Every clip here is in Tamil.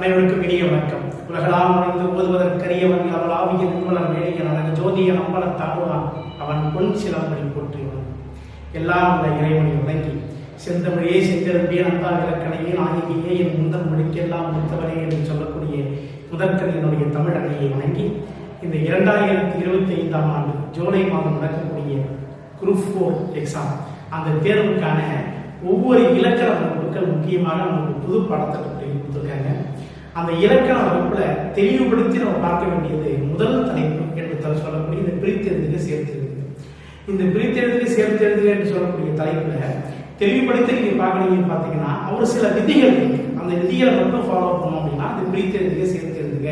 அனைவருக்கும் இனிய வணக்கம். உலகளாம் உணர்ந்து ஓதுவதற்கரியவன் அவள் ஆவிய நிர்மலன் வேடியன் அதற்கு ஜோதிய நம்பல தாழ்வான். அவன் பொன் சிலம்படி போற்றியவன். எல்லாம் உள்ள இறைவனை வணங்கி செந்தமிழே செந்திரும்பிய நந்தா விளக்கணையே நாயகியே என் முந்தன் மொழிக்கெல்லாம் முடித்தவனே என்று சொல்லக்கூடிய முதற்கனியனுடைய தமிழ் வணங்கி இந்த இரண்டாயிரத்தி இருபத்தி ஐந்தாம் ஆண்டு ஜூலை மாதம் நடக்கக்கூடிய குரூப் ஃபோர் எக்ஸாம் அந்த தேர்வுக்கான ஒவ்வொரு இலக்கண வகுப்புகள் முக்கியமாக நமக்கு புது பாடத்திட்டத்தை கொடுத்துருக்காங்க. அந்த இலக்கண வகுப்புல தெளிவுபடுத்தி நம்ம பார்க்க வேண்டியது முதல் தலைப்பு என்று சொல்லக்கூடிய இந்த பிரித்தெழுதுக சேர்த்தெழுதுக. இந்த பிரித்தெழுதுக சேர்த்தெழுதுக என்று சொல்லக்கூடிய தலைப்புல தெளிவுபடுத்தி நீங்க பார்க்கறீங்க பார்த்தீங்கன்னா ஒரு சில விதிகள் அந்த விதிகளை மட்டும் ஃபாலோ பண்ணோம் அப்படின்னா அந்த பிரித்தெழுதுக சேர்த்தெழுதுக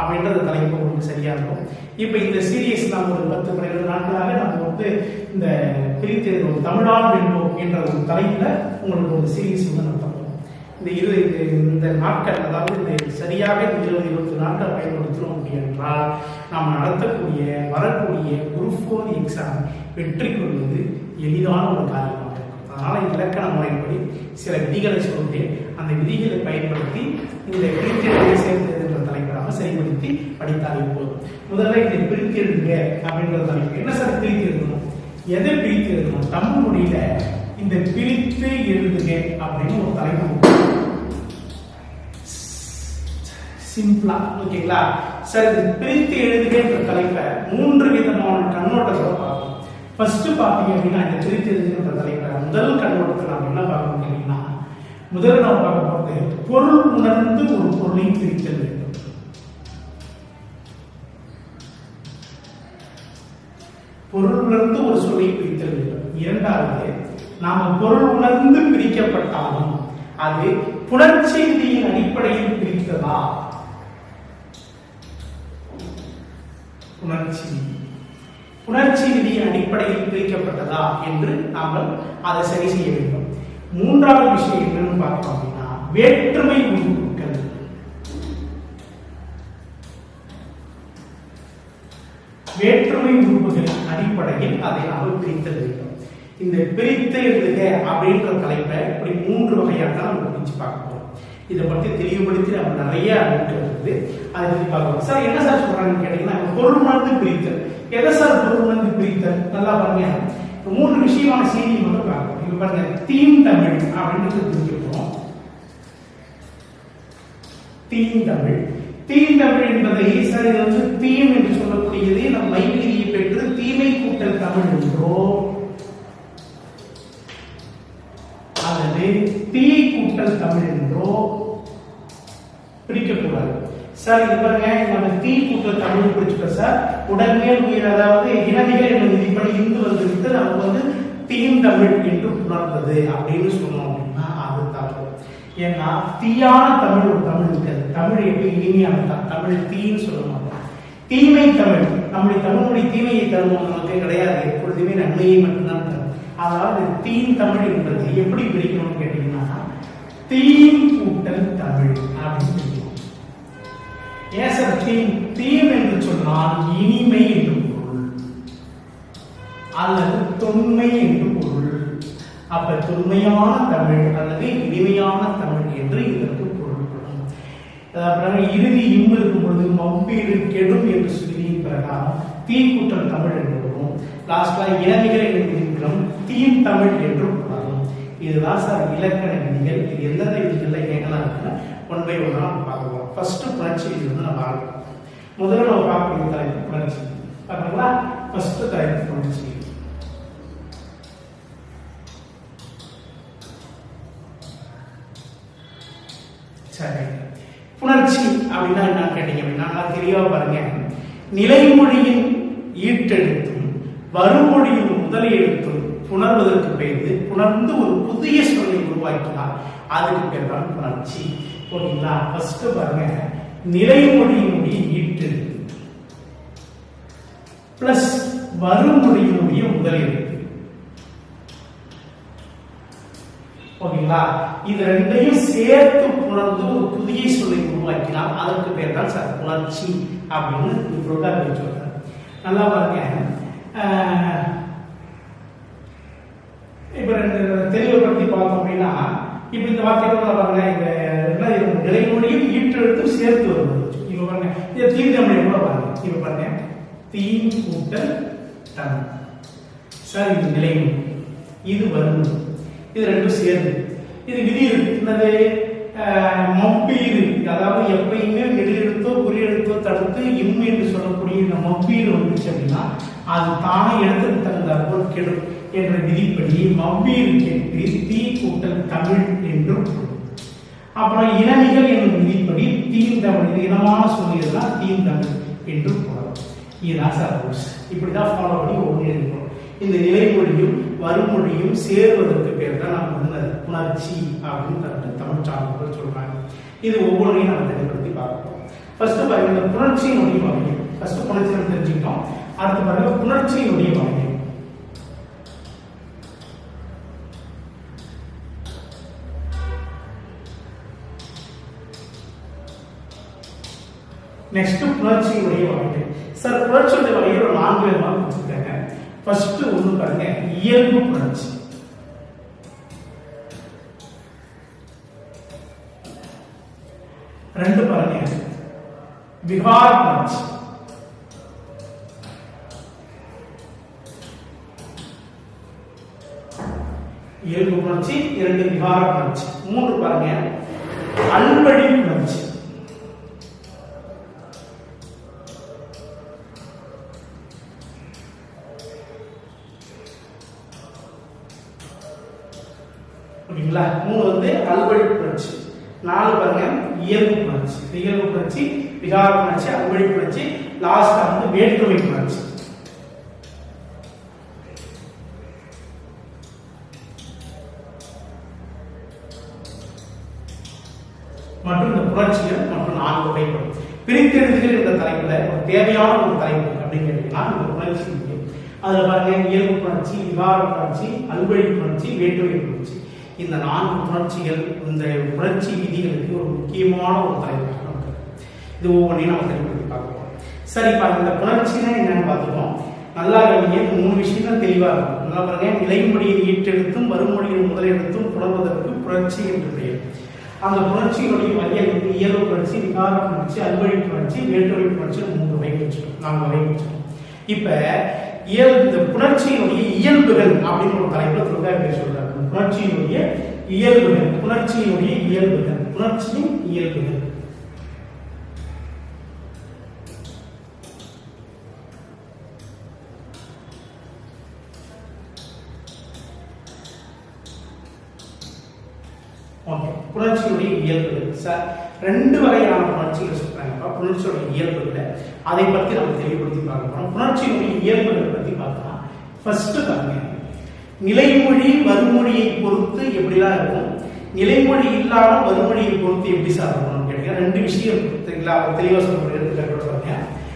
அப்படின்ற தலைப்பு உங்களுக்கு சரியா இருக்கும். இப்போ இந்த சீரியஸ் நாம் ஒரு பத்து பன்னிரெண்டு நாட்களாக நம்ம வந்து இந்த பிரித்தெழுதும் தமிழால் வெல்வோம் என்ற ஒரு தலைப்புல உங்களுக்கு ஒரு சீரியஸ் வந்து நடத்தப்படும் இந்த இரு இந்த நாட்கள் அதாவது இந்த சரியாக இந்த இருபது இருபத்தி நாட்கள் பயன்படுத்தணும் அப்படி என்றால் நாம் நடத்தக்கூடிய வரக்கூடிய குரூப் ஃபோர் எக்ஸாம் வெற்றி கொள்வது எளிதான ஒரு காரியமாக இருக்கும். அதனால் இலக்கண முறைப்படி சில விதிகளை சொல்லிட்டு அந்த விதிகளை பயன்படுத்தி இந்த பிரித்தெழுதை சேர்ந்தது என்ற தலைப்பராக செயல்படுத்தி படித்தாலே போதும். முதல்ல இதை பிரித்து எழுதுங்க அப்படின்ற தலைப்பு என்ன சார் பிரித்து எழுதணும் எதை பிரித்து எழுதணும் தமிழ் மொழியில இந்த பிரித்து எழுதுக அப்படின்னு ஒரு தலைப்பு சிம்பிளா ஓகேங்களா? சார் இது பிரித்து எழுதுகின்ற தலைப்பை மூன்று விதமான கண்ணோட்டத்தை பார்ப்போம். ஃபர்ஸ்ட் பார்த்தீங்க அப்படின்னா இந்த பிரித்து எழுதுகின்ற தலைப்பை முதல் கண்ணோட்டத்தில் நம்ம என்ன பார்க்கணும் அப்படின்னா முதல்ல நம்ம பார்க்க போகிறது பொருள் உணர்ந்து ஒரு பொருளை பிரித்தல் வேண்டும். பொருள் உணர்ந்து ஒரு சொல்லை பிரித்தல் வேண்டும். இரண்டாவது நாம பொருள் உணர்ந்து பிரிக்கப்பட்டாலும் அது புணர்ச்சி விதியின் அடிப்படையில் பிரித்ததா உணர்ச்சி விதி புணர்ச்சி. விதியின் அடிப்படையில் பிரிக்கப்பட்டதா என்று நாம் அதை சரி செய்ய வேண்டும். மூன்றாவது விஷயம் என்னன்னு பார்த்தோம் அப்படின்னா வேற்றுமை உறுப்புகள் வேற்றுமை உறுப்புகளின் அடிப்படையில் அதை நாம் பிரித்தல் வேண்டும். இந்த பிரித்தல் எழுதுக அப்படின்ற தலைப்பை இப்படி மூன்று வகையாக தான் நம்ம பிரிச்சு பார்க்க போறோம். இதை பற்றி தெளிவுபடுத்தி நம்ம நிறைய நோட்கள் இருக்குது அதை பற்றி பார்க்கணும் சார் என்ன சார் சொல்றாங்கன்னு கேட்டீங்கன்னா பொருள் பிரித்தல். எதை சார் பொருள் பிரித்தல்? நல்லா பாருங்க. மூன்று விஷயமான செய்தி மட்டும் பார்க்கணும் இப்ப பாருங்க தீம் தமிழ் அப்படின்னு பிரிக்கிறோம் தீம் தமிழ். தீம் தமிழ் என்பதை சார் இது வந்து தீம் என்று சொல்லக்கூடியதே நம் மைவிலியை பெற்று தீமை கூட்டல் தமிழ் என்றோம் அல்லது தீ கூட்டல் தமிழ் என்றோ பிரிக்கக்கூடாது சார் இது பாருங்க நம்ம தீ கூட்டல் தமிழ் பிரிச்சுட்டோம் சார். உடனே உயிர் அதாவது இனவிகள் என்ற விதிப்படி இந்து வந்துவிட்டு நமக்கு வந்து தீம் தமிழ் என்று உணர்ந்தது அப்படின்னு சொன்னோம் அப்படின்னா அது தவறு ஏன்னா தீயான தமிழ் ஒரு தமிழ் இருக்காது. தமிழ் எப்படி இனிமையான தான். தமிழ் தீன்னு சொல்ல மாட்டோம். தீமை தமிழ். நம்முடைய தமிழுடைய தீமையை தருவோம் நமக்கு கிடையாது. எப்பொழுதுமே நன்மையை மட்டும்தான் தரும். அதாவது தீன் தமிழ் என்பது எப்படி பிரிக்கணும்னு கேட்டீங்கன்னா தீம் கூட்டல் தமிழ் அப்படின்னு பிரிக்கணும் ஏன் சார் தீம் தீம் என்று சொன்னால் இனிமை என்று பொருள் அல்லது தொன்மை என்று பொருள் அப்ப தொன்மையான தமிழ் அல்லது இனிமையான தமிழ் என்று இதற்கு பொருள்படும் அப்புறம் இறுதி இம் இருக்கும் பொழுது மவ்வீடு கெடும் என்று சொல்லியின் பிரகாரம் தீக்குற்றல் தமிழ் என்று வரும் லாஸ்ட்ல என்று விதிக்கிறோம் தீம் தமிழ் என்றும் இதுதான் சார் இலக்கண விதிகள் இது எந்தெந்த விதிகள்ல கேட்கலாம் இருக்குன்னா ஒன் பை ஒன்னா நம்ம பார்க்கலாம் ஃபர்ஸ்ட் புணர்ச்சி விதி வந்து நம்ம ஆரம்பிப்போம் முதல்ல நம்ம பார்க்கக்கூடிய தலைப்பு புணர்ச்சி பார்த்தீங்களா ஃபர்ஸ்ட் தலைப்பு புணர்ச்சி சரி. புணர்ச்சி அப்படின்னா என்ன கேட்டீங்க அப்படின்னா நல்லா தெளிவா பாருங்க. நிலைமொழியின் ஈட்டெழுத்தும் வருமொழியின் முதல் புணர்வதற்கு பெயர்ந்து புணர்ந்து ஒரு புதிய சொல்லை உருவாக்கினால் அதுக்கு பேர் தான் புணர்ச்சி. ஓகேங்களா ஃபர்ஸ்ட் பாருங்க. நிலைமொழியினுடைய ஈட்டு பிளஸ் வருமொழியினுடைய முதலீடு ஓகேங்களா இது ரெண்டையும் சேர்த்து புணர்ந்து ஒரு புதிய சொல்லை உருவாக்கினால் அதற்கு பேர் தான் சார் புணர்ச்சி அப்படின்னு சொல்றாரு நல்லா பாருங்க. இப்ப ரெண்டு தெளிவுபடுத்தி பார்த்தோம் அப்படின்னா இப்போ இந்த வார்த்தைகள் பாருங்க இந்த என்ன இது நிலைமொழியும் ஈற்றெழுத்தும் சேர்த்து வருவது இப்போ பாருங்க இது தமிழை கூட பாருங்க. இப்போ பாருங்க தீ கூட்டல் தன் சார் இது நிலைமொழி இது வரும். இது ரெண்டும் சேர்ந்து. இது விதி இருக்கு. என்னது? மப்பீடு அதாவது எப்பயுமே நெடிலெழுத்தோ குறியெழுத்தோ தடுத்து இம் என்று சொல்லக்கூடிய இந்த மப்பீடு வந்துச்சு அப்படின்னா அது தானே இடத்துக்கு தகுந்த போல் கெடும். என்ற விதிப்படி மவ்வீர் கேட்டு தீ கூட்டல் தமிழ் என்றும் அப்புறம் இனமிகள் என்னும் விதிப்படி தீந்தமிழ் இது இனமான சொல்லியதுதான் தீந்தமிழ் என்று பொருள் இதுதான் சார் ரூல்ஸ் இப்படிதான் ஃபாலோ பண்ணி ஒன்று எழுதிக்கணும் இந்த நிலைமொழியும் வறுமொழியும் சேருவதற்கு பேர் தான் நம்ம வந்து உணர்ச்சி அப்படின்னு தட்டு தமிழ் சான்றுகள் சொல்றாங்க. இது ஒவ்வொன்றையும் நம்ம தெளிவுபடுத்தி பார்ப்போம் ஃபர்ஸ்ட் பாருங்க இந்த புணர்ச்சியினுடைய வகைகள். ஃபர்ஸ்ட் புணர்ச்சி நம்ம தெரிஞ்சுக்கிட்டோம். அடுத்து பாருங்க புணர்ச்சியினுடைய வகைகள். நெக்ஸ்ட் புணர்ச்சியினுடைய வகைகள். சார் புணர்ச்சியுடைய வகையில் ஒரு நான்கு விதமாக பிரிச்சிருக்காங்க ஃபர்ஸ்ட் ஒன்று பாருங்க இயல்பு புணர்ச்சி ரெண்டு பாருங்க. விகார புணர்ச்சி இயல்பு புணர்ச்சி இரண்டு விகார புணர்ச்சி மூன்று பாருங்க அல்வழி புணர்ச்சி ஓகேங்களா? மூணு வந்து அல்வழி புணர்ச்சி நாலு பாருங்க இயல்பு புணர்ச்சி இயல்பு புணர்ச்சி விகார புணர்ச்சி அல்வழி புணர்ச்சி லாஸ்ட் வந்து வேற்றுமை புணர்ச்சி மற்றும் இந்த புணர்ச்சிகள் மற்றும் நான்கு வகைப்படும். பிரித்தெழுதுகள் என்ற தலைப்புல ஒரு தேவையான ஒரு தலைப்பு அப்படின்னு கேட்டீங்கன்னா இந்த புணர்ச்சி அதுல பாருங்க இயல்பு புணர்ச்சி விகார புணர்ச்சி அல்வழி புணர்ச்சி வேற்றுமை புணர்ச்சி இந்த நான்கு புரட்சிகள் இந்த புரட்சி விதிகளுக்கு ஒரு முக்கியமான ஒரு தலைவராக இருக்கு. இது ஒவ்வொன்றையும் நம்ம தெளிவுபடுத்தி பார்க்கலாம் சரி பாருங்க இந்த புணர்ச்சினா என்னன்னு பார்த்துக்கோம் நல்லா கவனிங்க மூணு விஷயம் தான் இருக்கும். நல்லா பாருங்க. நிலைமொழியின் ஈட்டெழுத்தும் மறுமொழியின் முதலெழுத்தும் புணர்வதற்கு புரட்சி என்று பெயர். அந்த புரட்சியினுடைய மையம் இயல்பு புரட்சி விகார புரட்சி அல்வழி புரட்சி வேற்றுமை புரட்சி மூன்று வகை வச்சிருக்கோம். நான்கு வகை வச்சிருக்கோம். இப்போ இயல் இந்த புணர்ச்சியினுடைய இயல்புகள் அப்படின்னு ஒரு தலைப்புல தொல்காப்பியர் சொல்றாங்க. புணர்ச்சியினுடைய இயல்புகள் புணர்ச்சியினுடைய இயல்புகள் புணர்ச்சியின் இயல்புகள். ஓகே புணர்ச்சியுடைய இயல்புகள். சார் ரெண்டு வகையான புணர்ச்சிகள் புணர்ச்சியோட இயல்பு இல்லை. அதை பத்தி நம்ம தெளிவுபடுத்தி பார்க்க போறோம். புணர்ச்சியினுடைய இயல்புகளை பத்தி பார்த்தா ஃபர்ஸ்ட் பாருங்க. நிலைமொழி வறுமொழியை பொறுத்து எப்படிலாம் இருக்கும்? நிலைமொழி இல்லாம வறுமொழியை பொறுத்து எப்படி சார் இருக்கணும்னு கேட்டீங்க? ரெண்டு விஷயம் சரிங்களா? அவர் தெளிவாக சொல்லக்கூடிய எடுத்துக்காட்டு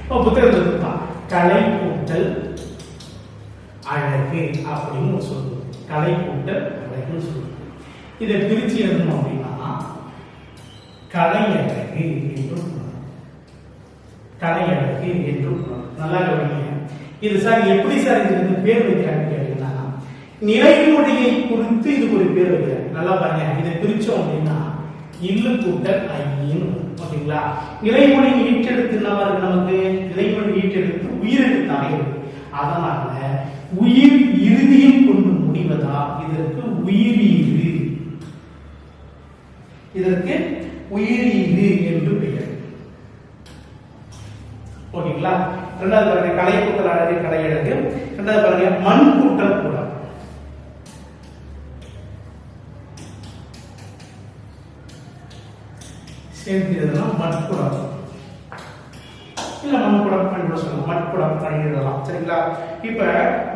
இப்போ புத்தகத்தில் இருக்கான் கலை கூட்டல் அழகு அப்படின்னு ஒரு சொல்லுது கலை கூட்டல் அழகுன்னு சொல்லுது இதை பிரிச்சு எழுதணும் அப்படின்னா கலைஞர் கலையழகு என்று நல்லா கவனிங்க. இது சார் எப்படி சார் இதுக்கு பேர் வைக்கிறாங்க கேட்டீங்கன்னா நிலைமொழியை குறித்து இது ஒரு பேர் வைக்கிறாங்க. நல்லா பாருங்க. இதை பிரிச்சோம் அப்படின்னா இல்லு கூட்டல் ஐயின் ஓகேங்களா? நிலைமொழி ஈட்டெழுத்து என்னவா இருக்கு நமக்கு? நிலைமொழி ஈட்டெழுத்து உயிரெழுத்தாக இருக்கு. அதனால உயிர் இறுதியில் கொண்டு முடிவதா? இதற்கு உயிரீறு இதற்கு உயிரீறு என்று பெயர். ஓகேங்களா ரெண்டாவது பாருங்க கலை கூட்டல் அழகு கலை அழகு ரெண்டாவது பாருங்க மண் கூட்டல் கூடம். சேர்த்து எழுதலாம் மட்குடம் இல்ல மண்குடம் அப்படின்னு சொல்லலாம். மட்குடம் அப்படின்னு எழுதலாம். சரிங்களா? இப்ப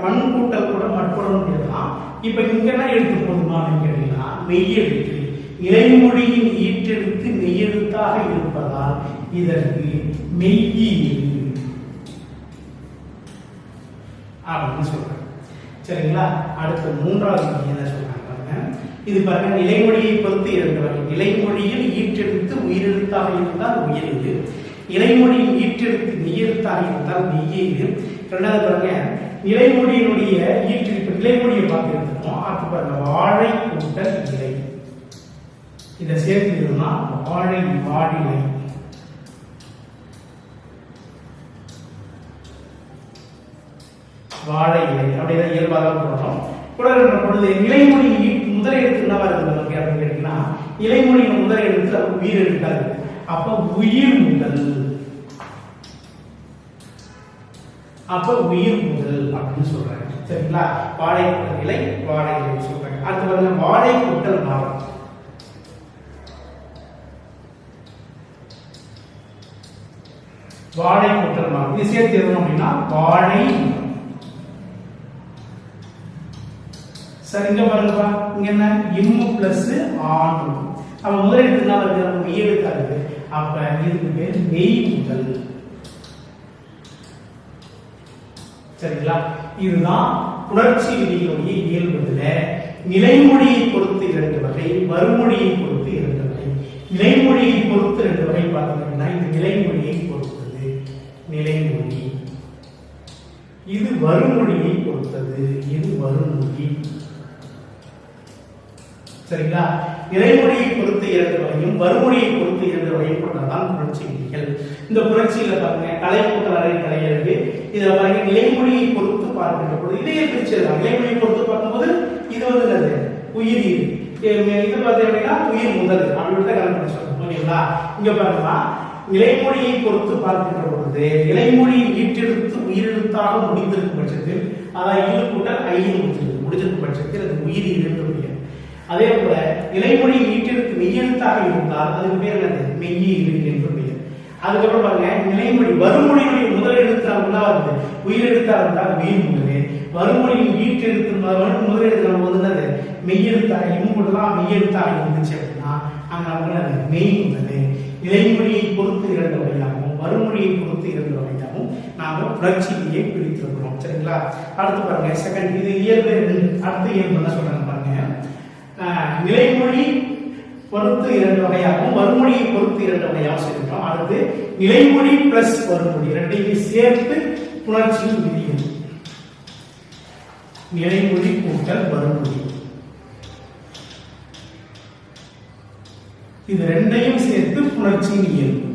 மண் கூட்டல் கூட மட்குடம் எழுதலாம். இப்ப இங்க என்ன எழுத்து போதுமானு கேட்டீங்கன்னா மெய்யெழுத்து. இறைமொழியின் ஈற்றெழுத்து மெய்யெழுத்தாக இருப்பதால் இதற்கு மெய்யி அப்படின்னு சொல்றாங்க. சரிங்களா? அடுத்து மூன்றாவது மொழி என்ன சொல்றாங்க பாருங்க. இது பாருங்க நிலைமொழியை பொறுத்து இரண்டு வகை நிலைமொழியில் ஈட்டெழுத்து உயிரெழுத்தாக இருந்தால் உயிரெழு இலைமொழியில் ஈட்டெழுத்து நீயெழுத்தாக இருந்தால் மெய்யெழு ரெண்டாவது பாருங்க நிலைமொழியினுடைய ஈட்டெழுத்து நிலைமொழியை பார்த்துருக்கோம் அடுத்து பாருங்க வாழை கூட்டல் இலை இதை சேர்த்துக்கணும்னா வாழை வாழிலை வாழை இலை. அப்படிதான் இயல்பாக போடுறோம். குடல் பொழுது இலைமொழி முதல் எழுத்து என்னவா இருக்குது நமக்கு அப்படின்னு கேட்டீங்கன்னா இலைமொழியின் முதல் எழுத்து அது உயிர் எழுத்தாது. அப்ப உயிர் முதல். அப்ப உயிர் முதல் அப்படின்னு சொல்றாங்க. சரிங்களா? வாழை இலை வாழை இலை சொல்றாங்க. அடுத்து பாருங்க வாழை குட்டல் மரம் வாழை குட்டல் மரம் இது சேர்த்து எதுவும் அப்படின்னா வாழை சரிங்க பாருங்கப்பா. இங்க என்ன? இம்மு பிளஸ் ஆணு அப்ப முதல் எழுத்துனா வருது நம்ம மெய் எழுத்தா இருக்கு அப்ப இதுக்கு பேர் மெய் முதல். சரிங்களா? இதுதான் புணர்ச்சி விதிகளுடைய இயல்புல நிலைமொழியை பொறுத்து இரண்டு வகை மறுமொழியை பொறுத்து இரண்டு வகை. நிலைமொழியை பொறுத்து ரெண்டு வகை பார்த்தீங்கன்னா இது நிலைமொழியை பொறுத்தது. நிலைமொழி. இது வறுமொழியை பொறுத்தது. இது வறுமொழி. சரிங்களா? இறைமொழியை பொறுத்து இரண்டு வகையும் வறுமொழியை பொறுத்து இரண்டு வகையும் கொண்டதான் புரட்சி விதிகள். இந்த புரட்சியில பாருங்க கலை கூட்டலரை கலைஞருக்கு இதுல பாருங்க நிலைமொழியை பொறுத்து பார்க்கின்ற பொழுது இதே பிரிச்சிடலாம் நிலைமொழியை பொறுத்து பார்க்கும்போது இது வந்து என்னது? உயிர் இது பார்த்தீங்கன்னா உயிர் முதல். அப்படின்னு தான் கண்டுபிடிச்சோம் ஓகேங்களா இங்க பாருங்களா நிலைமொழியை பொறுத்து பார்க்கின்ற பொழுது நிலைமொழியை ஈட்டெழுத்து உயிரெழுத்தாக முடிந்திருக்கும் பட்சத்தில் அதான் இரு கூட்டல் ஐந்து முடிஞ்சிருக்கும் பட்சத்தில் அது உயிர் இரண்டு அதே போல நிலைமொழி ஈட்டெழுத்து மெய்யெழுத்தாக இருந்தால் அதுக்கு பேர் என்னது? மெய்யீடு என்று பெயர். அதுக்கப்புறம் பாருங்க நிலைமொழி வறுமொழியுடைய முதல் எழுத்தாக முதலாவது உயிரெழுத்தாக இருந்தால் உயிர் முதலே வறுமொழியின் ஈட்டெழுத்து முதல் முதல் எழுத்து நம்ம வந்து என்னது? மெய்யெழுத்தாக இம்முலாம் மெய்யெழுத்தாக இருந்துச்சு அப்படின்னா அங்க நமக்கு என்னது? மெய் முதலே இலைமொழியை பொறுத்து இரண்டு வகையாகவும் வருமொழியை பொறுத்து இரண்டு வகையாகவும் நாம புரட்சியை பிரித்திருக்கிறோம். சரிங்களா? அடுத்து பாருங்க செகண்ட் இது இயல்பு அடுத்து இயல்பு என்ன சொல்றாங்க பாருங்க ஆஹ் நிலைமொழி பொறுத்து இரண்டு வகையாகவும் வறுமொழியை பொறுத்து இரண்டு வகையாகவும் சொல்லிட்டோம் அடுத்து நிலைமொழி பிளஸ் வறுமொழி இரண்டையும் சேர்த்து புணர்ச்சியின் விதியும். நிலைமொழி கூட்டல் வறுமொழி இது ரெண்டையும் சேர்த்து புணர்ச்சியின் இயல்பு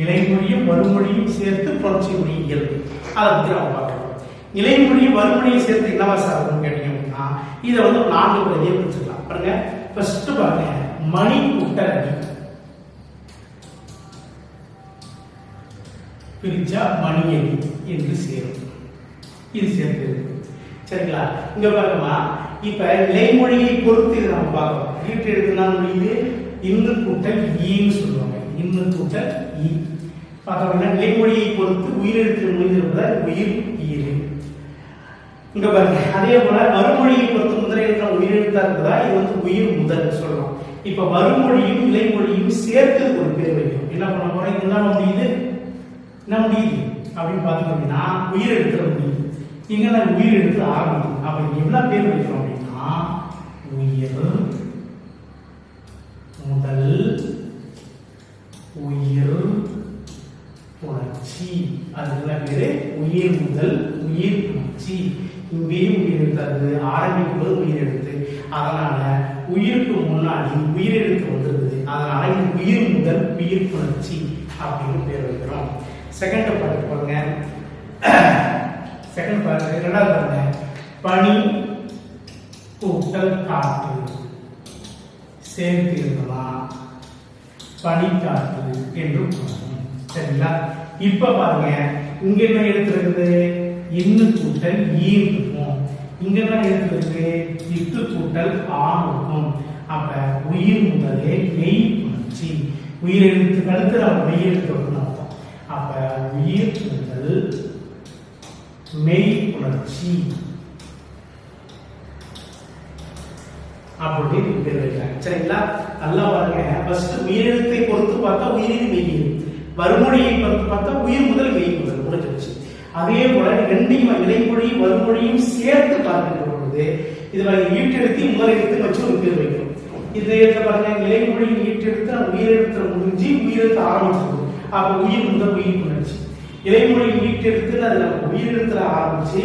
நிலைமொழியும் வறுமொழியும் சேர்த்து புரட்சி மொழி இயல்பு. அதை பத்தி நம்ம பார்க்கலாம். நிலைமொழியும் வறுமொழியும் சேர்த்து என்னவா சார் கேட்டீங்க அப்படின்னா இதை வந்து ஒரு நான்கு பகுதியை பிரிச்சுக்கலாம். பாருங்க. ஃபர்ஸ்ட் பாருங்க. மணி உட்டரணி பிரிச்சா மணியணி என்று சேரும். இது சேர்த்து. சரிங்களா? இங்க பாருங்கம்மா. இப்ப நிலைமொழியை பொறுத்து இதை நம்ம பார்க்கலாம் வீட்டு எழுத்துனா முடியுது இன்னு கூட்டல் ஈன்னு சொல்லுவாங்க. இன்னு கூட்டல் ஈ. பார்த்தோம்னா நிலைமொழியை பொறுத்து உயிரெழுத்து முடிந்திருப்பதால் உயிர் ஈரு இங்க பாருங்க. அதே போல வறுமொழியை பொறுத்து முதல் எழுத்துல உயிரெழுத்தா இருப்பதா இது வந்து உயிர் முதல் சொல்றோம். இப்ப வறுமொழியும் நிலைமொழியும் சேர்த்து ஒரு பேர் வைக்கும் என்ன பண்ண போறோம்? இதுதான் முடியுது என்ன முடியுது? அப்படின்னு பார்த்தோம் அப்படின்னா உயிர் எழுத்துல முடியுது. இங்க நான் உயிர் எழுத்து ஆரம்பிக்கும் அப்ப எவ்வளவு என்ன பேர் வைக்கிறோம் அப்படின்னா? உயிர் முதல் உயிர் உணர்ச்சி. அதுக்கு என்ன பேரு? உயிர் முதல் உயிர் உணர்ச்சி. இங்கேயும் உயிர் எழுத்தாது ஆரம்பிக்கும் உயிர் அதனால உயிருக்கு முன்னாடி உயிர் எழுத்து வந்துருக்குது அதனால இது உயிர் முதல் உயிர் புணர்ச்சி அப்படின்னு பேர் வைக்கிறோம். செகண்ட் பார்ட் பாருங்க. செகண்ட் பார்ட் இரண்டாவது பாருங்க? பனி கூட்டல் காற்று. சேர்த்து இருக்கலாம் பனிக்காற்று என்று கூறணும் சரிங்களா இப்ப பாருங்க இங்க என்ன எழுத்துருக்குது இன்னு கூட்டல் ஈ இருக்கும். இங்க என்ன எழுத்து இத்து கூட்டல் ஆண் இருக்கும். அப்ப உயிர் முதலே மெய் புணர்ச்சி. உயிர் எழுத்துக்கு அடுத்து நம்ம மெய் எழுத்து வரணும் அர்த்தம் அப்ப உயிர் முதல் மெய் புணர்ச்சி. அப்படின்னு பேர் வைக்கிறாங்க சரிங்களா? நல்லா பாருங்க. ஃபர்ஸ்ட் உயிரெழுத்தை பொறுத்து பார்த்தா உயிரின் மெய்யில் வறுமொழியை பார்த்து பார்த்தா உயிர் முதல் மெய் முதல் முடிஞ்சிருச்சு அதே போல ரெண்டையும் விலைமொழியும் வறுமொழியும் சேர்த்து பார்க்கின்ற பொழுது இது மாதிரி ஈட்டெழுத்தி முதல் வச்சு ஒரு பேர் வைக்கிறோம். இது எழுத்த பாருங்க நிலைமொழியின் ஈட்டெழுத்து அந்த உயிரெழுத்துல முடிஞ்சு உயிரெழுத்து ஆரம்பிச்சிருக்கு அப்ப உயிர் முதல் உயிர் முடிஞ்சு இலைமொழி மீட்டெடுத்து அதுல நம்ம உயிரெழுத்துல ஆரம்பிச்சு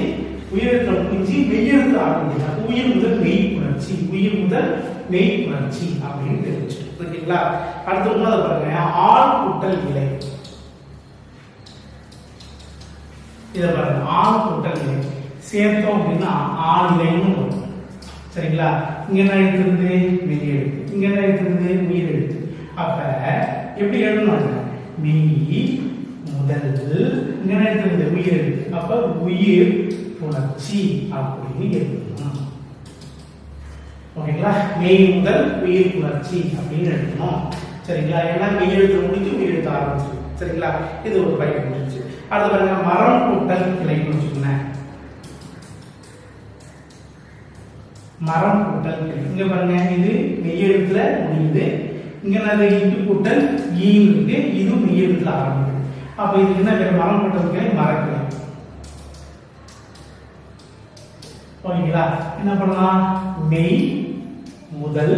உயிரெழுத்துல முடிஞ்சு மெய்யெழுத்துல ஆரம்பிச்சு உயிர் முதல் மெய் உணர்ச்சி உயிர் முதல் மெய் உணர்ச்சி அப்படின்னு தெரிஞ்சு சரிங்களா? அடுத்து மூணாவது பாருங்க. ஆள் கூட்டல் இலை இதை பாருங்க. ஆண் கூட்டல் இலை சேர்த்தோம் அப்படின்னா ஆண் இலைன்னு வரும். சரிங்களா? இங்க என்ன எழுத்து இருந்து மெய் எழுத்து இங்க என்ன எடுத்திருந்து உயிர் எழுத்து அப்ப எப்படி எழுதணும் மெய் முதல் இங்க என்ன எழுத்து உயிர் எழுத்து அப்ப உயிர் புணர்ச்சி அப்படின்னு எழுதணும். ஓகேங்களா? மெய் முதல் உயிர் புணர்ச்சி அப்படின்னு எழுதணும். சரிங்களா? ஏன்னா மெய் எழுத்து முடிஞ்சு உயிர் எழுத்து ஆரம்பிச்சு சரிங்களா? இது ஒரு பயன் முடிஞ்சு. அடுத்து பாருங்க மரம் கூட்டல் கிளை முடிச்சுக்கணும் மரம் கூட்டல் கிளை. இங்க பாருங்க இது மெய்யெழுத்துல முடியுது. இங்க என்னது? இட்டு கூட்டல் ஈ இருக்கு. இது மெய்யெழுத்துல ஆரம்பிக்குது. அப்ப இதுக்கு என்ன பேர்? மரம் கூட்டல் கிளை மரக்கிளை ஓகேங்களா? என்ன பண்ணலாம்? மெய் முதல்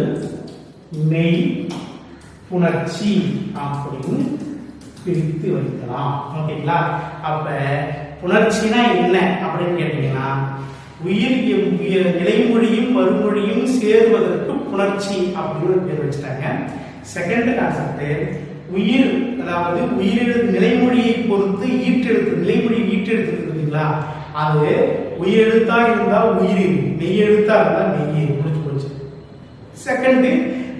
மெய் புணர்ச்சி அப்படின்னு பிரித்து வைக்கலாம். ஓகேங்களா? அப்ப புணர்ச்சினா என்ன அப்படின்னு கேட்டீங்கன்னா உயிர் உயிர் நிலைமொழியும் மறுமொழியும் சேருவதற்கு புணர்ச்சி அப்படின்னு பேர் வச்சுட்டாங்க. செகண்ட் கான்செப்ட் உயிர் அதாவது உயிரெழுத்து நிலைமொழியை பொறுத்து ஈட்டெழுத்து நிலைமொழி ஈட்டெழுத்து இருக்குதுங்களா இல்லைங்களா அது உயிரெழுத்தா இருந்தா உயிர் மெய்யெழுத்தா இருந்தா மெய் முடிஞ்சு போச்சு செகண்ட்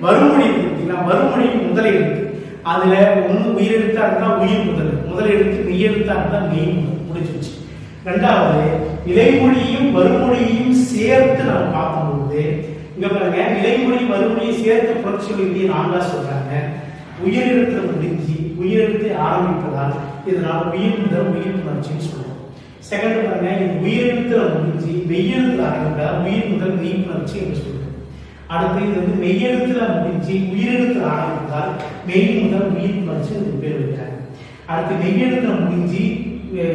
மறுமொழி பார்த்தீங்கன்னா பார்த்தீங்களா மறுமொழி முதல் எழுத்து. அதுல ஒண்ணு உயிரெழுத்தா இருந்தா உயிர் முதல் முதல் எழுத்து மெய்யெழுத்தா இருந்தா மெய் முடிஞ்சிச்சு முடிஞ்சிருச்சு. ரெண்டாவது இலைமொழியும் மறுமொழியையும் சேர்த்து நம்ம பார்க்கும்போது இங்க பாருங்க இலைமொழி மறுமொழியை சேர்த்து புரட்சி எழுதிய நான்கா சொல்றாங்க. உயிரெழுத்துல முடிஞ்சு உயிரெழுத்தை ஆரம்பிப்பதால் இதனால் உயிர் முதல் உயிர் புணர்ச்சின்னு சொல்றோம் செகண்ட் பாருங்க இது உயிரெழுத்துல முடிஞ்சு மெய்யெழுத்துல ஆரம்பிப்பதால் உயிர் முதல் மெய் புணர்ச்சி என்று சொல்றோம் அடுத்து இது வந்து மெய்யெழுத்துல முடிஞ்சு உயிரெழுத்துல ஆரம்பித்தால் மெய் முதல் உயிர் வச்சு பேர் வைக்கிறாங்க. அடுத்து மெய்யெழுத்துல முடிஞ்சு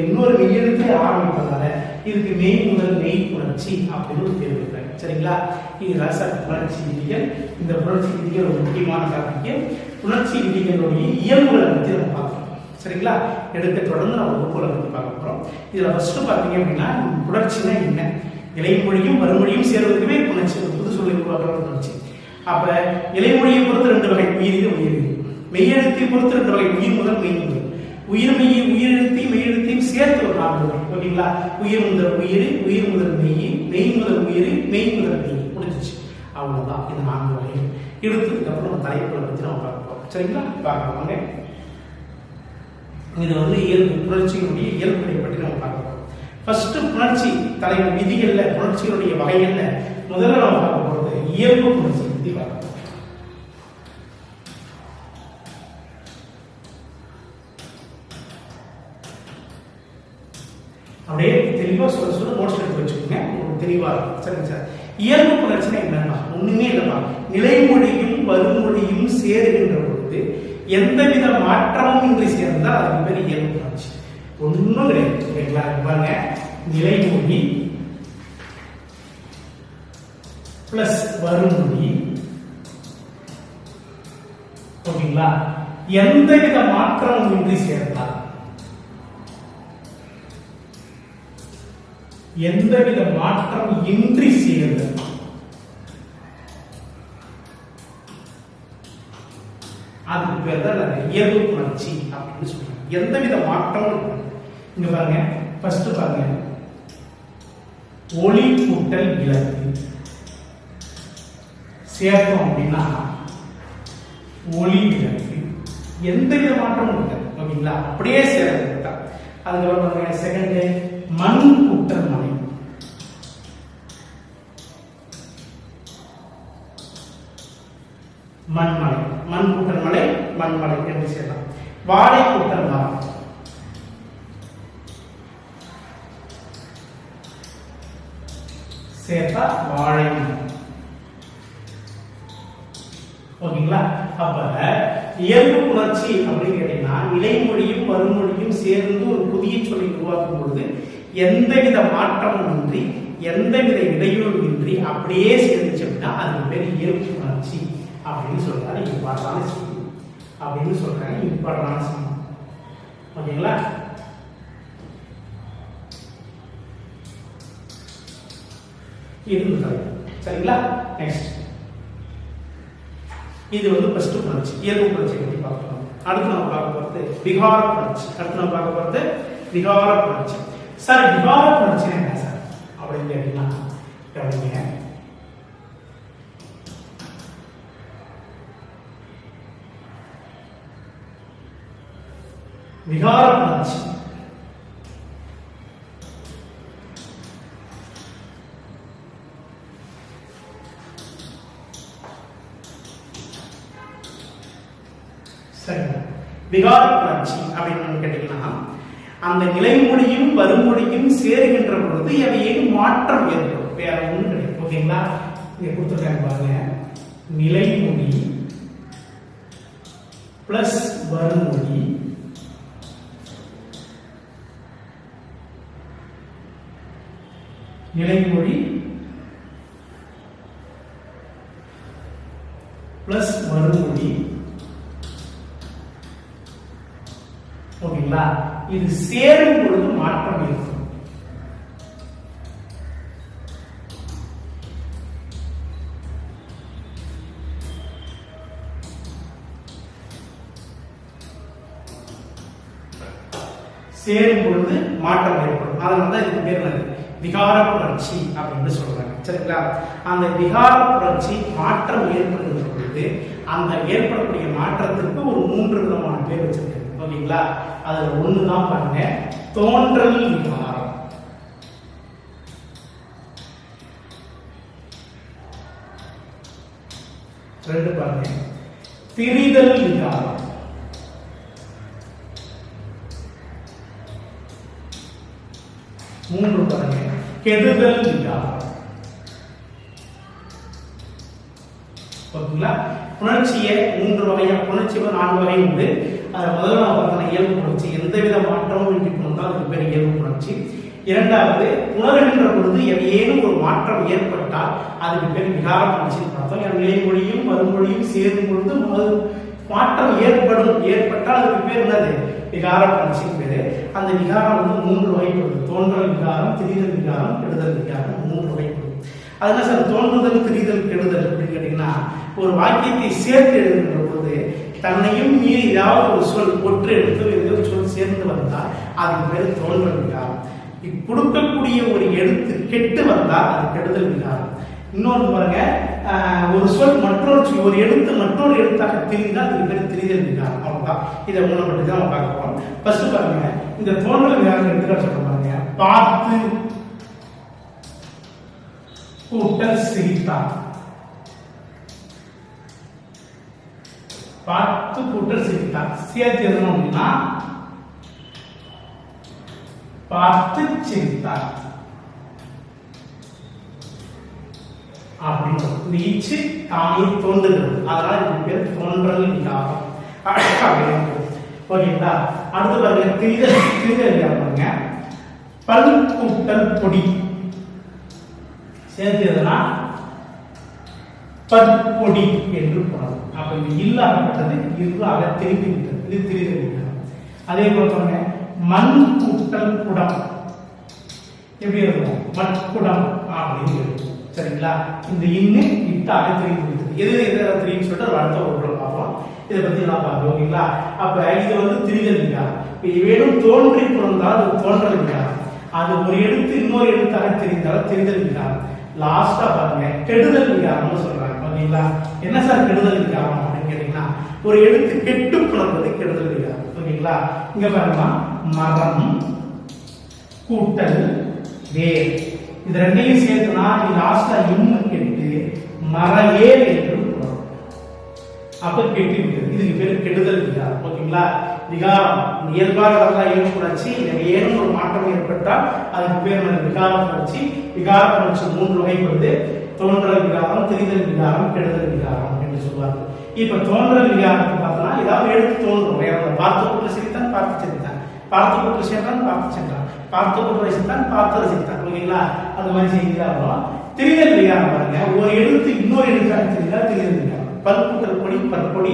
இன்னொரு மெய்யெழுத்தை ஆரம்பிப்பதால இதுக்கு மெய் முதல் மெய் புணர்ச்சி அப்படின்னு ஒரு பேர் வைக்கிறாங்க. சரிங்களா? இது ரச புணர்ச்சி விதிகள். இந்த புணர்ச்சி விதிகள் ஒரு முக்கியமான டாபிக் புணர்ச்சி விதிகளுடைய இயல்புகளை பற்றி நம்ம பார்க்கணும் சரிங்களா? எடுக்க தொடர்ந்து நம்ம வகுப்புகளை பற்றி பார்க்க போகிறோம் இதில் ஃபர்ஸ்ட் பார்த்தீங்க அப்படின்னா புணர்ச்சினா என்ன? இலைமொழியும் மறுமொழியும் சேர்வதற்குமே புணர்ச்சி புது சொல்லை உருவாக்குற புணர்ச்சி அப்ப இலைமொழியை பொறுத்து ரெண்டு வகை உயிரிது உயிர் மெய்யெழுத்தை பொறுத்து ரெண்டு வகை உயிர் முதல் மெய் முதல். உயிர் மெய் உயிரெழுத்தையும் மெய்யெழுத்தையும் சேர்த்து ஒரு நான்கு வகை ஓகேங்களா? உயிர் முதல் உயிர் உயிர் முதல் மெய் மெய் முதல் உயிர் மெய் முதல் மெய். முடிஞ்சிச்சு. அவ்வளவுதான். இந்த நான்கு வகை எடுத்ததுக்கு அப்புறம் நம்ம தலைப்புகளை பற்றி நம்ம பார்க்க சரிங்களா? பார்க்கலாம் வாங்க. இது வந்து இயல்பு புரட்சியினுடைய இயல்புகளை பற்றி நம்ம பார்க்க போறோம். ஃபர்ஸ்ட் புணர்ச்சி தலைவர் விதிகளில் புணர்ச்சியினுடைய வகைகள்ல முதல்ல நம்ம பார்க்க போறது இயல்பு புணர்ச்சி பத்தி பார்க்க அப்படியே தெளிவா சொல்ல சொல்ல நோட்ஸ் எடுத்து வச்சுக்கோங்க. உங்களுக்கு தெளிவா இருக்கும். சரிங்க சார்? இயல்பு புணர்ச்சினா என்னன்னா ஒண்ணுமே இல்லைப்பா நிலைமொழியும் வருமொழியும் சேருகின்ற பொழுது எந்தவித மாற்றமும் இன்றி சேர்ந்தால் அதுக்கு பேர் இயல்பு புணர்ச்சி ஒன்றும் கிடையாது ஓகேங்களா இங்க பாருங்க நிலைமொழி பிளஸ் வருமொழி ஓகேங்களா எந்தவித மாற்றமும் இன்றி சேர்ந்தால். எந்தவித மாற்றம் இன்றி சேர்ந்தல். அதுக்கு பேர் தான் இயல்பு புணர்ச்சி அப்படின்னு சொல்லுவாங்க. எந்தவித மாற்றமும் இங்க பாருங்க ஃபர்ஸ்ட் பாருங்க. ஒளி கூட்டல் இலக்கு. சேர்த்தோம் அப்படின்னா ஒளி இலக்கு. எந்தவித மாற்றமும் இல்லை ஓகேங்களா? அப்படியே சேர்ந்து தான் அதுக்கப்புறம் பாருங்க செகண்ட் மண் கூட்டல் மலை மண்மலை. மண் கூட்டல் மலை மண்மலை. என்று சொல்லலாம் வாழை கூட்டல் மலை. சேர்த்தா வாழை ஓகேங்களா? அப்ப இயல்பு புணர்ச்சி அப்படின்னு கேட்டீங்கன்னா இலைமொழியும் மறுமொழியும் சேர்ந்து ஒரு புதிய சொல்லை உருவாக்கும் பொழுது எந்தவித மாற்றமும் இன்றி எந்தவித இடையூறும் இன்றி அப்படியே சேர்ந்துச்சு அப்படின்னா அதுக்கு பேர் இயல்பு புணர்ச்சி அப்படின்னு சொல்றாரு இம்பார்ட்டான செய்தி அப்படின்னு சொல்றாங்க இம்பார்ட்டான செய்தி ஓகேங்களா? இருந்து தலைப்பு சரிங்களா? நெக்ஸ்ட் இது வந்து ஃபர்ஸ்ட் புணர்ச்சி இயல்பு புணர்ச்சி பற்றி பார்க்கலாம். அடுத்து நம்ம பார்க்க போகிறது விகார புணர்ச்சி அடுத்து நம்ம பார்க்க போகிறது விகார புணர்ச்சி சார் விகார புணர்ச்சி என்ன சார் அப்படின்னு கேட்டீங்கன்னா கவனிங்க விகார புணர்ச்சி விகார புணர்ச்சி அப்படின்னு கேட்டீங்கன்னா அந்த நிலைமொழியும் வருமொழியும் சேருகின்ற பொழுது அவையே மாற்றம் ஏற்படும்? வேற ஒன்றும் கிடையாது ஓகேங்களா? இங்க கொடுத்துருக்காங்க பாருங்க. நிலைமொழி பிளஸ் வருமொழி நிலைமொழி பிளஸ் மறுமொழி இது சேரும் பொழுது மாற்றம் இருக்கும். சேரும் பொழுது மாற்றம் ஏற்படும். அதனால தான் இதுக்கு பேர் வந்து விகார புரட்சி அப்படின்னு சொல்றாங்க. சரிங்களா? அந்த விகார புரட்சி மாற்றம் ஏற்படுகின்ற பொழுது அந்த ஏற்படக்கூடிய மாற்றத்திற்கு ஒரு மூன்று விதமான பேர் வச்சிருக்காங்க. ஓகேங்களா அதுல ஒண்ணு தான் பாருங்க தோன்றல் விகாரம் ரெண்டு பண்ணேன் திரிதல் விகாரம் மூன்று பாருங்க. கெடுதல் விகாரம் ஓகேங்களா? புணர்ச்சியை மூன்று வகையா புணர்ச்சி நான்கு வகை உண்டு. அதை முதல்ல நம்ம பார்த்தோம்னா இயல்பு புணர்ச்சி. எந்தவித மாற்றமும் இன்றி புணர்ந்தால் அதுக்கு பேர் இயல்பு புணர்ச்சி. இரண்டாவது புணர்கின்ற பொழுது ஏதேனும் ஒரு மாற்றம் ஏற்பட்டால் அதுக்கு பேர் விகார புணர்ச்சின்னு பார்த்தோம் என் நிலைமொழியும் மறுமொழியும் சேரும் பொழுது மாற்றம் ஏற்படும். ஏற்பட்டால் அதுக்கு பேர் என்னது? விகார புணர்ச்சின்னு பேரு. அந்த விகாரம் வந்து மூன்று வகைப்படுது. தோன்றல் விகாரம் திரிதல் விகாரம் கெடுதல் விகாரம் மூன்று வகைப்படும் அதனால சார்? தோன்றுதல் திரிதல் கெடுதல் அப்படின்னு கேட்டீங்கன்னா ஒரு வாக்கியத்தை சேர்த்து எழுதுகின்ற பொழுது தன்னையும் மீறி ஏதாவது ஒரு சொல் ஒற்று எடுத்து ஏதோ ஒரு சொல் சேர்ந்து வந்தால் அது பேர் தோல்வன் விழா கொடுக்கக்கூடிய ஒரு எழுத்து கெட்டு வந்தால் அது கெடுதல் விழா இன்னொன்று பாருங்க ஆஹ், ஒரு சொல் மற்றொரு ஒரு எழுத்து மற்றொரு எழுத்தாக திரிந்தால் இது பேர் திரிதல் விழா அவ்வளோதான் இதை மூணு பற்றி தான் நம்ம பார்க்க போறோம். ஃபர்ஸ்ட் பாருங்க இந்த தோன்றல் விகாரம் எடுத்துக்காட்டு சொல்ல பாருங்க. பார்த்து கூட்டல் சிரித்தான் பார்த்து கூட்டல் சிரித்தார் சேர்த்து எழுதணும் அப்படின்னா பார்த்து சிரித்தார் அப்படின்னு வரும். இந்த ஈச்சு தானே தோன்றுகிறது அதனால இதுக்கு பேர் தோன்றல் விகாரம். அப்படின்னு. ஓகேங்களா? அடுத்து பாருங்க திரிதல் திரிதல் பாருங்க. பல் கூட்டல் பொடி. சேர்த்து எதுனா பற்பொடி என்று போனது அப்ப இது இல்லாகப்பட்டது இருளாக தெரிந்து விட்டது இது தெரிந்து விட்டது அதே போல பாருங்க மண் கூட்டல் குடம். எப்படி இருக்கும்? மட்குடம் அப்படின்னு இருக்கும். சரிங்களா? இந்த இன்னு இட்டாக தெரிந்து விட்டது எது எது தெரியும் சொல்லிட்டு ஒரு அடுத்த ஒரு பார்ப்போம். இதை பத்தி நான் பார்க்கணும் ஓகேங்களா? அப்ப இது வந்து திரிதல் வேணும் தோன்றி பிறந்தால் அது தோன்றல் விகாரம் அது ஒரு எழுத்து இன்னொரு எழுத்தாக தெரிந்தால் தெரிதல் விகாரம் லாஸ்டா பாருங்க கெடுதல் விகாரம்னு சொல்றாங்க. ஓகேங்களா என்ன சார் கெடுதல் விகாரம் அப்படின்னு கேட்டீங்கன்னா ஒரு எழுத்து கெட்டு புணர்வது கெடுதல் இருக்காது ஓகேங்களா? இங்க பாருங்க மரம் கூட்டல் வேர். இது ரெண்டையும் சேர்த்துனா இது லாஸ்டா இன்னும் கெட்டு மரவேல் என்று அப்ப கெட்டி விட்டது இதுக்கு பேர் கெடுதல் விகாரம். ஓகேங்களா? விகாரம். இயல்பாக வரலாம் ஏற்படாச்சு இதுல ஏனும் ஒரு மாற்றம் ஏற்பட்டால் அதுக்கு பேர் விகாரம் விகார விகாரம் விகார மூன்று வகைப்படுது. தோன்றல் விகாரம் திரிதல் விகாரம் கெடுதல் விகாரம் என்று சொல்வார்கள். இப்ப தோன்றல் விகாரத்தை பார்த்தோம்னா ஏதாவது எடுத்து தோன்றும். வேற பார்த்து கொண்டு சிரித்தான் பார்த்து சிரித்தான். பார்த்து கொண்டு சென்றான் பார்த்து சென்றான் பார்த்து கொண்டு ரசித்தான் பார்த்து ரசித்தான் ஓகேங்களா? அந்த மாதிரி செய்திதான் தெரிதல் திரிதல் விகாரம் பாருங்க. ஒரு எழுத்து இன்னொரு எழுத்தாக தெரிந்தால் தெரிதல் விகாரம். பல் கூட்டல் பொடி பற்பொடி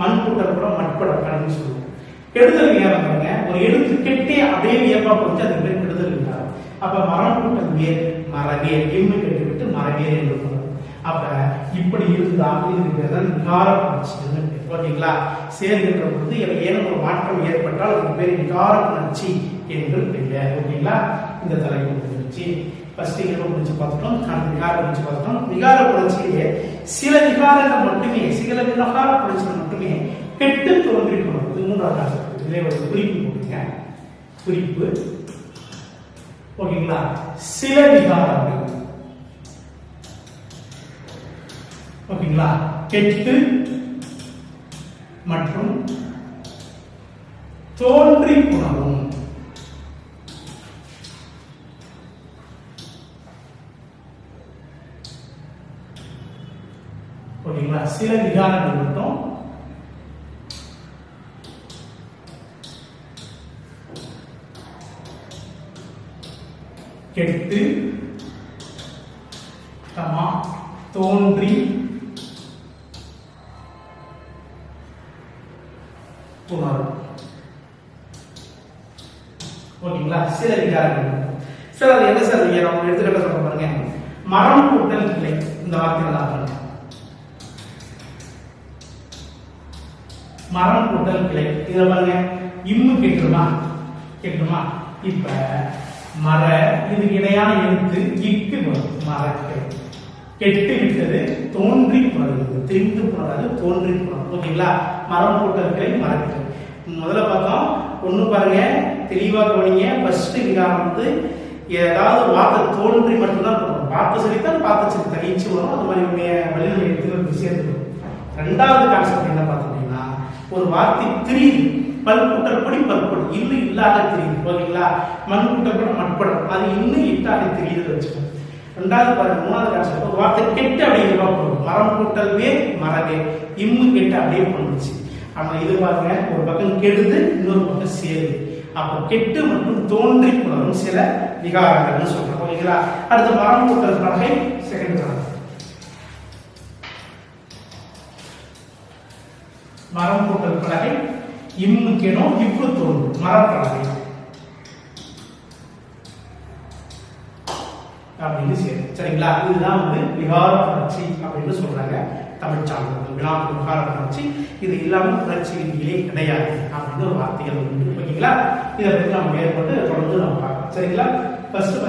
மண் கூட்டல் கூட மட்பட அப்படின்னு சொல்லுவோம் கெடுதல் விகாரம் பாருங்க. ஒரு எழுத்து கெட்டே அப்படியே வியப்பா போச்சு அதுக்கு பேர் கெடுதல் விகாரம். அப்ப மரம் கூட்டல் வேர் மரவேர் எம்மு கட்டிவிட்டு விட்டு என்று பொருள் அப்ப இப்படி இருந்தால் இதுக்கு பேர் தான் விகார புணர்ச்சின்னு பேர். ஓகேங்களா சேர்கின்ற பொழுது இதுல ஏனும் ஒரு மாற்றம் ஏற்பட்டால் அதுக்கு பேர் விகார உணர்ச்சி என்று பெயர் ஓகேங்களா இந்த தலைப்பு முடிஞ்சிருச்சு. ஃபர்ஸ்ட் என்ன முடிச்சு பார்த்துட்டோம். அடுத்து விகார புணர்ச்சி பார்த்துட்டோம். விகார உணர்ச்சியிலே சில விகாரங்கள் மட்டுமே சில விகார உணர்ச்சிகள் மட்டுமே கெட்டு தோன்றிக்கணும் இது மூன்றாவது கான்செப்ட் இதிலே ஒரு குறிப்பு கொடுங்க குறிப்பு ஓகேங்களா? சில விகாரங்கள். ஓகேங்களா? கெட்டு மற்றும் தோன்றி உணவும் ஓகேங்களா? சில விகாரங்கள் மட்டும் கெட்டு கமா தோன்றி உணரும். ஓகேங்களா? சில விகாரங்கள் சார் அது என்ன சார்? விகாரம் அவங்க எடுத்துக்கிட்ட சொல்ல பாருங்க. மரம் கூட்டல் இல்லை இந்த வார்த்தை நல்லா மரம் கூட்டல் கிளை. இதை பாருங்க. இம்மு கேட்டுருமா? கேட்டுருமா? இப்ப மர இது இணையான எழுத்து இக்கு வரும் மரக்கிளை கெட்டு விட்டது தோன்றி புணர்கிறது திரிந்து புணராது தோன்றி புணர்வு ஓகேங்களா? மரம் போட்டவர்களை கிளை முதல்ல பார்த்தோம் ஒண்ணு பாருங்க தெளிவாக கவனிங்க. ஃபர்ஸ்ட் விகாரம் வந்து ஏதாவது வார்த்தை தோன்றி மட்டும்தான் போடணும். பார்த்து சரித்தான் பார்த்து சரி தனிச்சு வரும் அது மாதிரி உடைய வழியில் எடுத்து விஷயத்துக்கு. ரெண்டாவது கான்செப்ட் என்ன பார்த்தோம்னா ஒரு வார்த்தை திரியுது. பல்கூட்டல் பொடி பல்கூட்டல். இல்லை இல்லாத தெரியுது ஓகேங்களா? மண் கூட்டல் கூட மண்படம் அது இன்னும் இட்டாக தெரியுது வச்சுக்கோங்க. ரெண்டாவது பாருங்க மூணாவது காசு ஒரு வார்த்தை கெட்டு அப்படிங்கிற போடும் மரம் கூட்டல் வேர் மரவே இம்மு கெட்டு அப்படியே பண்ணுச்சு ஆனா இது பாருங்க ஒரு பக்கம் கெடுது இன்னொரு பக்கம் சேருது. அப்போ கெட்டு மற்றும் தோன்றி புணரும் சில விகாரங்கள்னு சொல்றோம் ஓகேங்களா? அடுத்து மரம் கூட்டல் பலகை செகண்ட் காலம் மரம் கூட்டல் பலகை இம்மு கெடும் இவ்வளவு தோன்றும் அப்படின்னு சரி சரிங்களா? இதுதான் வந்து விகார புணர்ச்சி அப்படின்னு சொல்றாங்க தமிழ் சான்றிதழ் வினாக்கு விகார புணர்ச்சி இது இல்லாம புணர்ச்சி விதிகளே கிடையாது அப்படின்னு ஒரு வார்த்தைகள் உண்டு. ஓகேங்களா? இதை பற்றி நம்ம மேற்கொண்டு தொடர்ந்து நம்ம பார்க்கலாம். சரிங்களா? ஃபர்ஸ்ட்